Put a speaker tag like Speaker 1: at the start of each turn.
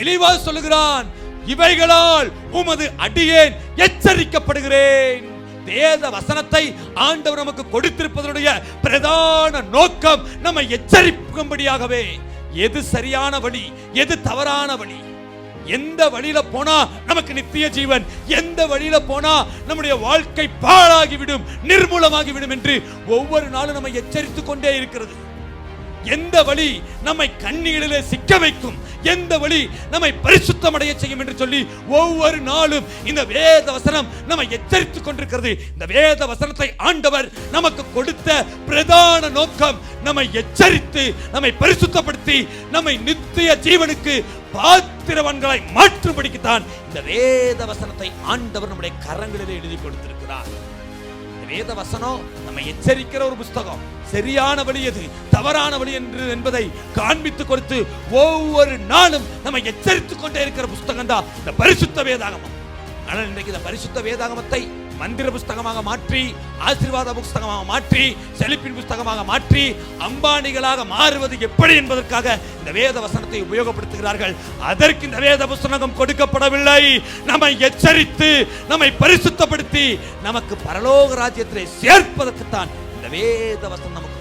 Speaker 1: தெளிவா சொல்லுகிறான் இவைகளால் உமது அடியேன் எச்சரிக்கப்படுகிறேன். வேத வசனத்தை ஆண்டவர் நமக்கு கொடுத்திருப்பதனுடைய பிரதான நோக்கம் நம்மை எச்சரிக்கும்படியாகவே. எது சரியான வழி எது தவறான வழி? எந்த வழியில போனா நமக்கு நித்திய ஜீவன்? எந்த வழியில போனா நம்முடைய வாழ்க்கை பாழாகிவிடும் நிர்மூலமாகிவிடும் என்று ஒவ்வொரு நாளும் நம்ம எச்சரித்துக் கொண்டே இருக்கிறது. எந்த வழி நம்மை கண்ணீரிலே சிக்க வைக்கும்? எந்த வழி நம்மை பரிசுத்தம் அடைய செய்யும் என்று சொல்லி ஒவ்வொரு நாளும் இந்த வேத வசனம் நம்மை எச்சரித்துக் கொண்டிருக்கிறது. இந்த வேத வசனத்தை ஆண்டவர் நமக்கு கொடுத்த பிரதான நோக்கம் நம்மை எச்சரித்து நம்மை பரிசுத்தப்படுத்தி நம்மை நித்திய ஜீவனுக்கு பாத்திரவன்களை மாற்றும்படிக்குத்தான் இந்த வேத வசனத்தை ஆண்டவர் நம்முடைய கரங்களிலே எழுதி கொடுத்திருக்கிறார். வேத வசனம் நம்ம எச்சரிக்கிற ஒரு புஸ்தகம். சரியான வழி எது? தவறான வழி என்று என்பதை காண்பித்து கொடுத்து ஒவ்வொரு நாளும் நம்ம எச்சரித்துக் கொண்டே இருக்கிற புஸ்தகம் தான் இந்த பரிசுத்த வேதாகமம். ஆனால் இன்றைக்கு இந்த பரிசுத்த வேதாகமத்தை மந்திர புஸ்தகமாக மாற்றி ஆசீர்வாத புஸ்தகமாக மாற்றி செழிப்பின் புஸ்தகமாக மாற்றி அம்பானிகளாக மாறுவது எப்படி என்பதற்காக இந்த வேத வசனத்தை உபயோகப்படுத்துகிறார்கள். அதற்கு இந்த வேத புஸ்தகம் கொடுக்கப்படவில்லை. நம்மை எச்சரித்து நம்மை பரிசுத்தப்படுத்தி நமக்கு பரலோக ராஜ்யத்திலே சேர்ப்பதற்குத்தான் இந்த வேத வசனம் நமக்கு